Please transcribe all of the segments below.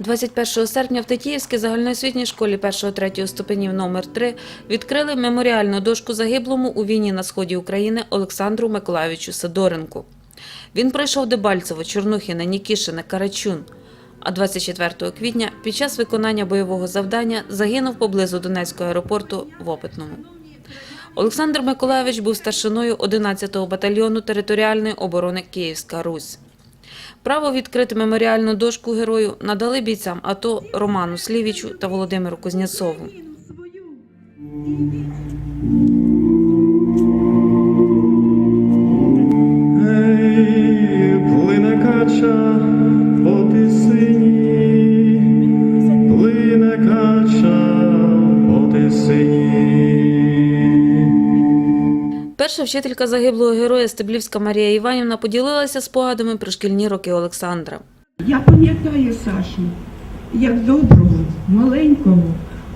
21 серпня в Тетіївській загальноосвітній школі 1-3 ступенів номер 3 відкрили меморіальну дошку загиблому у війні на сході України Олександру Миколайовичу Сидоренку. Він пройшов Дебальцево, Чорнухіне, Нікішине, Карачун. А 24 квітня під час виконання бойового завдання загинув поблизу Донецького аеропорту в Опитному. Олександр Миколайович був старшиною 11-го батальйону територіальної оборони Київська Русь. Право відкрити меморіальну дошку герою надали бійцям АТО Роману Слівічу та Володимиру Кузнєцову. Перша вчителька загиблого героя Стеблівська Марія Іванівна поділилася спогадами про шкільні роки Олександра. Я пам'ятаю Сашу як доброго, маленького,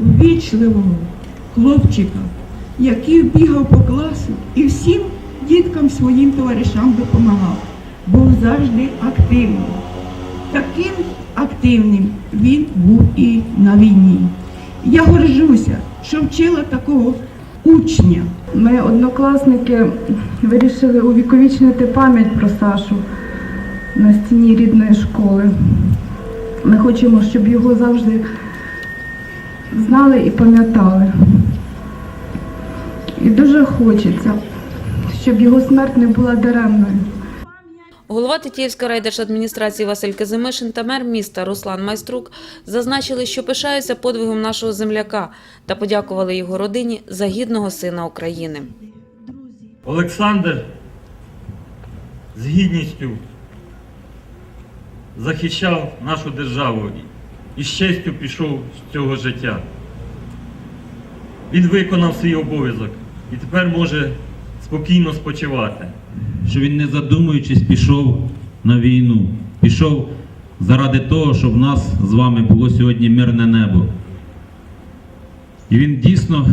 ввічливого хлопчика, який бігав по класу і всім діткам своїм товаришам допомагав. Був завжди активним. Таким активним він був і на війні. Я горжуся, що вчила такого учня. Ми, однокласники, вирішили увіковічнити пам'ять про Сашу на стіні рідної школи. Ми хочемо, щоб його завжди знали і пам'ятали. І дуже хочеться, щоб його смерть не була даремною. Голова Тетіївської райдержадміністрації Василь Казимишин та мер міста Руслан Майструк зазначили, що пишаються подвигом нашого земляка та подякували його родині за гідного сина України. Олександр з гідністю захищав нашу державу і з честю пішов з цього життя. Він виконав свій обов'язок і тепер може спокійно спочивати. Що він, не задумуючись, пішов на війну. Пішов заради того, щоб в нас з вами було сьогодні мирне небо. І він дійсно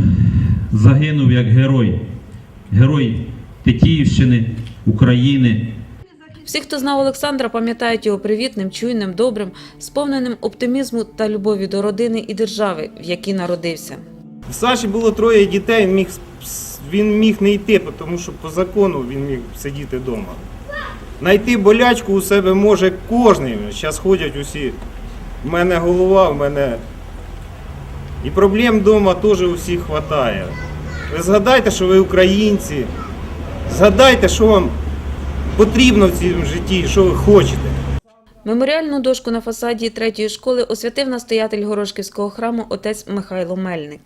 загинув як герой, герой Тетіївщини, України. Всі, хто знав Олександра, пам'ятають його привітним, чуйним, добрим, сповненим оптимізму та любові до родини і держави, в якій народився. В Саші було троє дітей, він міг, він міг не йти, тому що по закону він міг сидіти вдома. Найти болячку у себе може кожен. Зараз ходять усі. В мене голова, в мене. І проблем вдома теж у всіх вистачає. Ви згадайте, що ви українці. Згадайте, що вам потрібно в цьому житті, що ви хочете. Меморіальну дошку на фасаді третьої школи освятив настоятель Горошківського храму отець Михайло Мельник.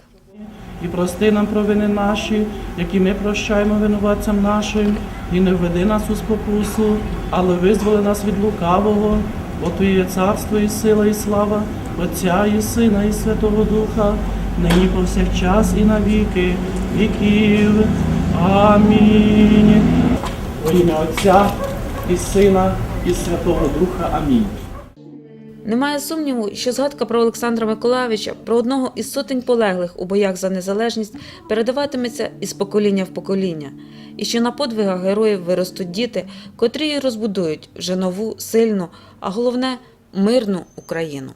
І прости нам провини наші, які ми прощаємо винуватцям нашим, і не введи нас у спокусу, але визволи нас від лукавого, бо Твоє царство і сила, і слава, Отця і Сина, і Святого Духа, нині повсякчас і на віки віків. Амінь. Во ім'я Отця і Сина, і Святого Духа. Амінь. Немає сумніву, що згадка про Олександра Миколаєвича, про одного із сотень полеглих у боях за незалежність, передаватиметься із покоління в покоління, і що на подвигах героїв виростуть діти, котрі розбудують вже нову, сильну, а головне мирну Україну.